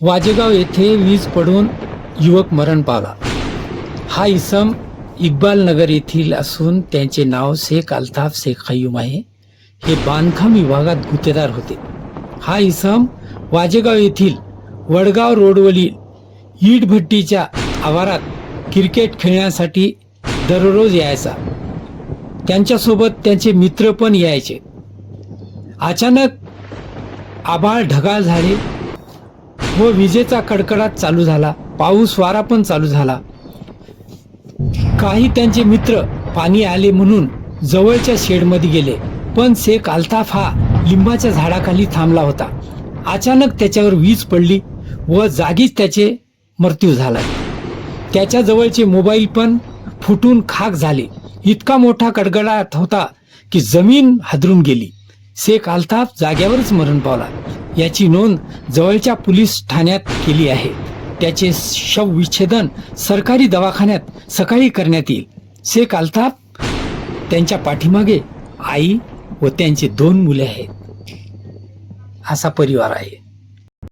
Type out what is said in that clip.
वाजेगाव येथे वीज पडून युवक मरण पावला. हा इसम इक्बाल नगर येथील असून त्यांचे नाव शेख अल्ताफ शेख खयूम आहे. हे बांधकाम विभागात गुत्तेदार होते. हा इसम वाजेगाव येथील वडगाव रोडवरील ईट भट्टीच्या आवारात क्रिकेट खेळण्यासाठी दररोज यायचा. त्यांच्यासोबत त्यांचे मित्र पण यायचे. अचानक आभाळ ढगाळ झाले. व विजेचा कडकडाट चालू झाला. पाऊस वारा पण चालू झाला. काही त्यांचे मित्र पाणी आले म्हणून जवळच्या शेडमध्ये गेले. पण शेख अल्ताफ हा लिंबाच्या झाडाखाली थांबला होता. अचानक त्याच्यावर वीज पडली व जागीच त्याचे मृत्यू झाला. त्याच्या जवळचे मोबाईल पण फुटून खाक झाले. इतका मोठा कडगडाट होता की जमीन हादरून गेली. शेख अल्ताफ जाग्यावरच मरण पावला. याची नोंद जवळच्या पोलीस ठाण्यात केली आहे. त्याचे शवविच्छेदन सरकारी दवाखान्यात सकाळी करण्यात येईल. शेख अल्ताफ त्यांच्या पाठीमागे आई व त्यांचे दोन मुले आहेत. असा परिवार आहे.